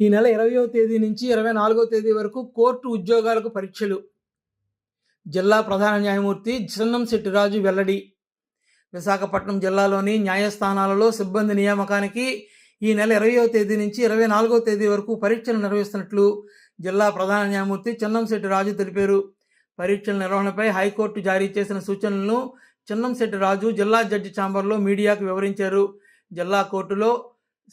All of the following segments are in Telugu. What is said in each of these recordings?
ఈ నెల ఇరవయో తేదీ నుంచి ఇరవై నాలుగో తేదీ వరకు కోర్టు ఉద్యోగాలకు పరీక్షలు. జిల్లా ప్రధాన న్యాయమూర్తి చిన్నంశెట్టి రాజు వెల్లడి. విశాఖపట్నం జిల్లాలోని న్యాయస్థానాలలో సిబ్బంది నియామకానికి ఈ నెల ఇరవయో తేదీ నుంచి ఇరవై నాలుగో తేదీ వరకు పరీక్షలు నిర్వహిస్తున్నట్లు జిల్లా ప్రధాన న్యాయమూర్తి చిన్నంశెట్టి రాజు తెలిపారు. పరీక్షల నిర్వహణపై హైకోర్టు జారీ చేసిన సూచనలను చిన్నంశెట్టి రాజు జిల్లా జడ్జి ఛాంబర్లో మీడియాకు వివరించారు. జిల్లా కోర్టులో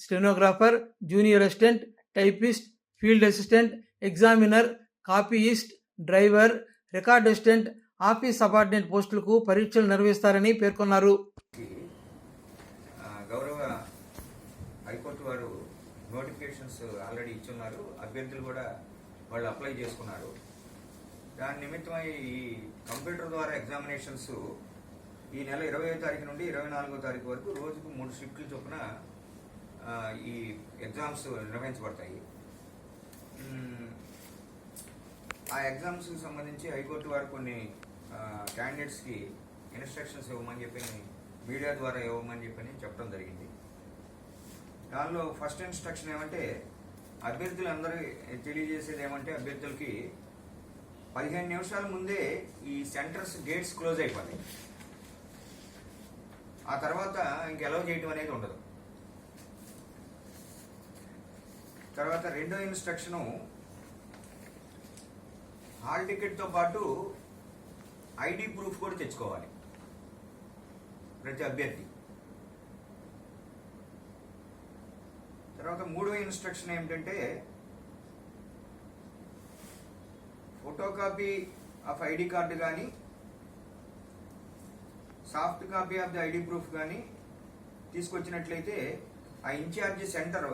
stenographer junior assistant typist field assistant examiner copyist driver record assistant office subordinate పోస్టులకు పరీక్షలు నిర్వహిస్తారని పేర్కొన్నారు. గౌరవ హైకోర్టు వారు నోటిఫికేషన్స్ ఆల్రెడీ ఇచ్చున్నారు. అభ్యర్థులు కూడా వాళ్ళు అప్లై చేసుకున్నారు. దాని నిమిత్తమై ఈ కంప్యూటర్ ద్వారా ఎగ్జామినేషన్స్ ఈ నెల ఇరవై తారీఖు నుండి ఇరవై నాలుగో తారీఖు వరకు రోజుకు మూడు షిఫ్ట్లు చొప్పున ఈ ఎగ్జామ్స్ నిర్వహించబడతాయి. ఆ ఎగ్జామ్స్కి సంబంధించి హైకోర్టు వారు కొన్ని క్యాండిడేట్స్కి ఇన్స్ట్రక్షన్స్ ఇవ్వమని చెప్పి మీడియా ద్వారా ఇవ్వమని చెప్పని చెప్పడం జరిగింది. దానిలో ఫస్ట్ ఇన్స్ట్రక్షన్ ఏమంటే అభ్యర్థులందరూ తెలియజేసేది ఏమంటే అభ్యర్థులకి పదిహేను నిమిషాల ముందే ఈ సెంటర్స్ గేట్స్ క్లోజ్ అయిపోతాయి. ఆ తర్వాత ఇంక ఎలవ్ చేయటం అనేది ఉండదు. తర్వాత రెండో ఇన్స్ట్రక్షను హాల్ టికెట్తో పాటు ఐడి ప్రూఫ్ కూడా తెచ్చుకోవాలి. ప్రతి అభ్యర్థి. తర్వాత మూడో ఇన్స్ట్రక్షన్ ఏమిటంటే photo copy of ID card కానీ soft copy of the ID proof కానీ తీసుకొచ్చినట్లయితే ఆ ఇన్ఛార్జి సెంటర్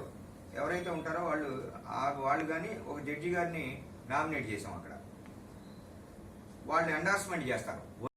ఎవరైతే ఉంటారో వాళ్ళు ఆ వాళ్ళు కానీ ఒక జడ్జి గారిని నామినేట్ చేసాం అక్కడ. వాళ్ళు ఎండార్స్మెంట్ చేస్తారు.